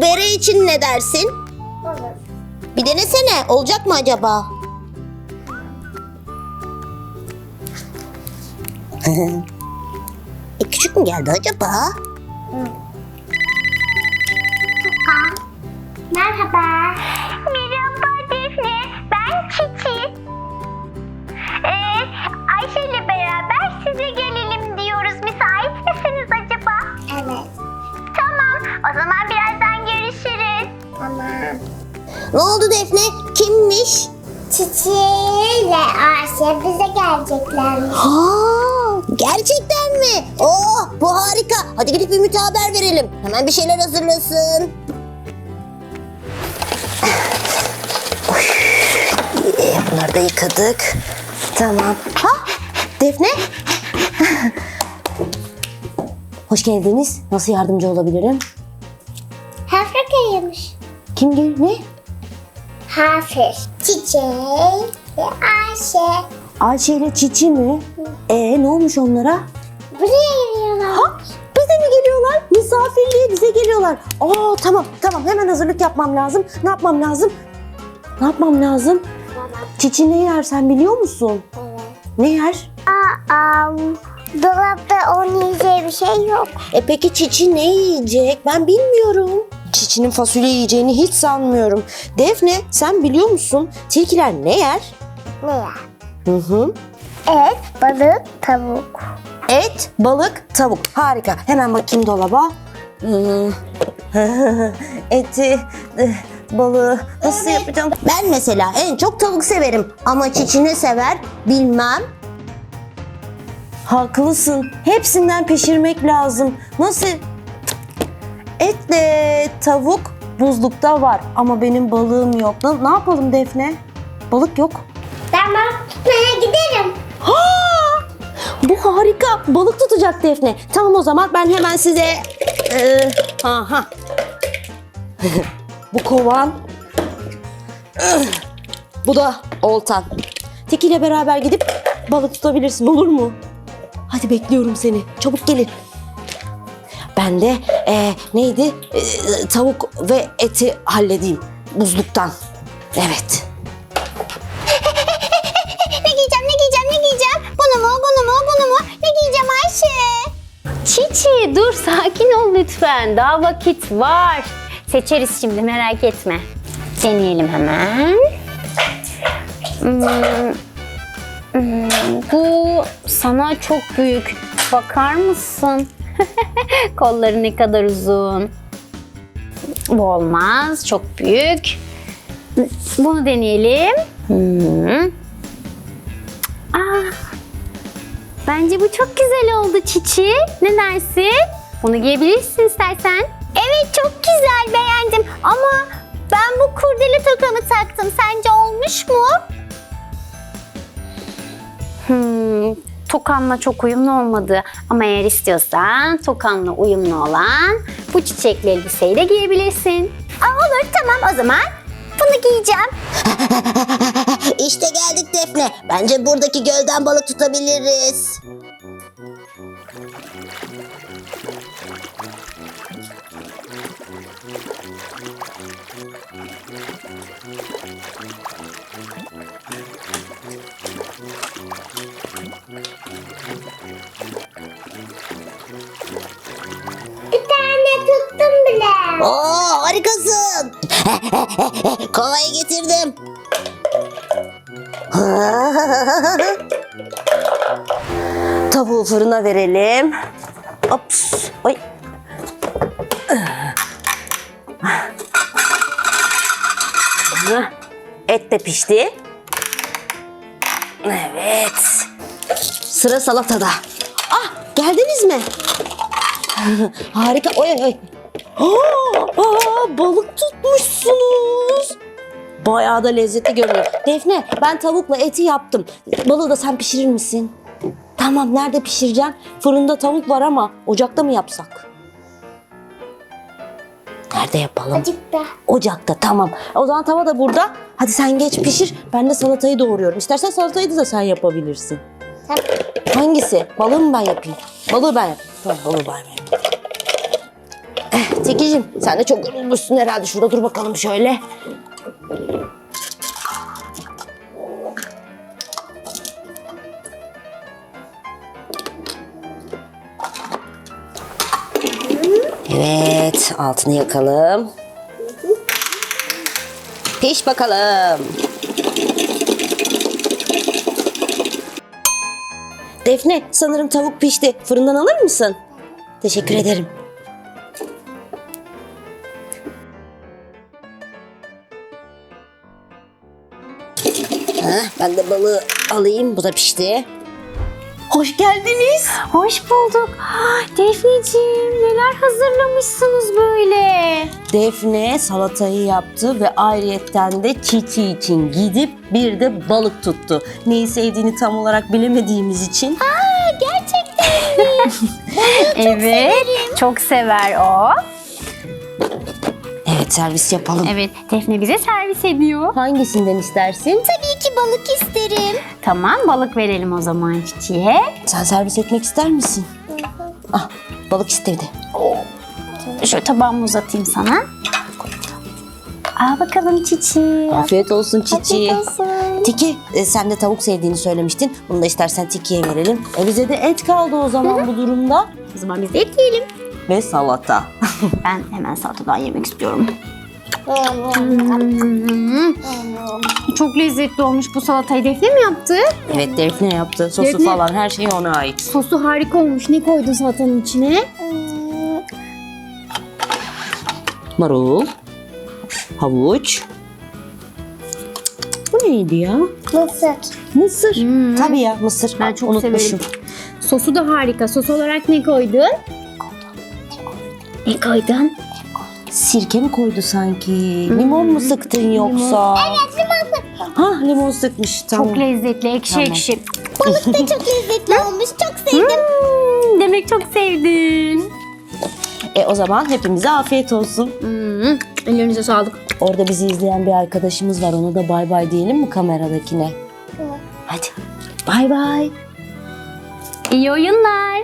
Bere için ne dersin? Olur. Bir denesene. Olacak mı acaba? e, küçük mü geldi acaba? Merhaba. Ne oldu Defne? Kimmiş? Çiçi ile Ayşe bize geleceklermiş. Ha, gerçekten mi? Oh, bu harika. Hadi gidip Ümit'e haber verelim. Hemen bir şeyler hazırlasın. Bunları da yıkadık. Tamam. Ha, Defne. Hoş geldiniz. Nasıl yardımcı olabilirim? Hafra yemiş. Kim gel? Ne? Hafiz. Çiçeği ve Ayşe. Ayşe ile Çiçi mi? Ee, ne olmuş onlara? Buraya geliyorlar. Ha, bize mi geliyorlar? Misafirliğe bize geliyorlar. Aa tamam tamam hemen hazırlık yapmam lazım. Ne yapmam lazım? Ne yapmam lazım? Çiçi ne yer sen biliyor musun? Evet. Ne yer? Aa, dolapta onun yiyeceği bir şey yok. E peki Çiçi ne yiyecek? Ben bilmiyorum. Çiçinin fasulye yiyeceğini hiç sanmıyorum. Defne sen biliyor musun? Tilkiler ne yer? Ne ya? Hı hı. Et, balık, tavuk. Et, balık, tavuk. Harika. Hemen bakayım dolaba. Eti, eh, balığı nasıl yapacağım? Ben mesela en çok tavuk severim. Ama çiçi ne sever bilmem. Haklısın. Hepsinden pişirmek lazım. Nasıl? Etle tavuk buzlukta var ama benim balığım yok. Ne, ne yapalım Defne? Balık yok. Ben balık tutmaya giderim. Ha! Bu harika. Balık tutacak Defne. Tamam o zaman ben hemen size... Ee, aha. Bu kovan. Bu da oltan. Tiki ile beraber gidip balık tutabilirsin olur mu? Hadi bekliyorum seni. Çabuk gelin. Ben de ee, neydi? Ee, tavuk ve eti halledeyim buzluktan. Evet. ne giyeceğim, ne giyeceğim, ne giyeceğim? Bunu mu, bunu mu, bunu mu? Ne giyeceğim Ayşe? Çiçi dur sakin ol lütfen. Daha vakit var. Seçeriz şimdi merak etme. Deneyelim hemen. Hmm, hmm, bu sana çok büyük. Bakar mısın? Kolları ne kadar uzun. Bu olmaz. Çok büyük. Bunu deneyelim. Hmm. Ah, Bence bu çok güzel oldu Çiçi. Ne dersin? Bunu giyebilirsin istersen. Evet çok güzel beğendim ama ben bu kurdele tokamı taktım. Sence olmuş mu? Hmm, tokanla çok uyumlu olmadı. Ama eğer istiyorsan tokanla uyumlu olan bu çiçekli elbiseyi de giyebilirsin. Aa, olur tamam o zaman bunu giyeceğim. İşte geldik Defne. Bence buradaki gölden balık tutabiliriz. Oo harikasın. Kovayı getirdim. Tavuğu fırına verelim. Ops. Oy. Et de pişti. Evet. Sıra salatada. Ah geldiniz mi? Harika. Oy oy. Aa, aa, balık tutmuşsunuz. Bayağı da lezzetli görünüyor. Defne ben tavukla eti yaptım. Balığı da sen pişirir misin? Tamam nerede pişireceğim? Fırında tavuk var ama ocakta mı yapsak? Nerede yapalım? Acıktı. Ocakta tamam. O zaman tava da burada. Hadi sen geç pişir. Ben de salatayı doğruyorum. İstersen salatayı da sen yapabilirsin. Tamam. Hangisi? Balığı mı ben yapayım? Balığı ben yapayım. Tamam balığı ben yapayım. Tekicim sen de çok yorulmuşsun herhalde. Şurada dur bakalım şöyle. Evet, altını yakalım. Piş bakalım. Defne, sanırım tavuk pişti. Fırından alır mısın? Teşekkür ederim. Heh, ben de balığı alayım. Bu da pişti. Hoş geldiniz. Hoş bulduk. Defneciğim neler hazırlamışsınız böyle? Defne salatayı yaptı ve ayrıyetten de Çiçi için gidip bir de balık tuttu. Neyi sevdiğini tam olarak bilemediğimiz için. Gerçekten mi? evet. Çok sever o. Evet servis yapalım. Evet Defne bize servis ediyor. Hangisinden istersin? Tabii ki balık isterim. Tamam balık verelim o zaman çiçeğe. Sen servis etmek ister misin? Ah balık istedi. Şöyle tabağımı uzatayım sana. Al bakalım çiçeği. Afiyet olsun Çiçi. Afiyet olsun. Tiki e, sen de tavuk sevdiğini söylemiştin. Bunu da istersen Tiki'ye verelim. E, bize de et kaldı o zaman bu durumda. O zaman biz de et yiyelim. Ve salata. Ben hemen salatadan yemek istiyorum. Çok lezzetli olmuş bu salatayı Defne mi yaptı? evet Defne yaptı. Sosu Defne. falan her şey ona ait. Sosu harika olmuş. Ne koydun salatanın içine? Marul. Havuç. Bu neydi ya? Mısır. Mısır. Hmm. Tabii ya mısır. Ben çok Unutmuşum. severim. Sosu da harika. Sos olarak ne koydun? Ne koydun? Sirke mi koydu sanki? Limon mu sıktın yoksa? Evet limon sıktım. Ha limon sıkmış tamam. Çok lezzetli, ekşi Tamam. ekşi. Balık da çok lezzetli olmuş. Çok sevdim. Hmm, demek çok sevdin. E o zaman hepimize afiyet olsun. Hmm, ellerinize sağlık. Orada bizi izleyen bir arkadaşımız var. Ona da bay bay diyelim mi kameradakine? Hadi. Bay bay. İyi oyunlar.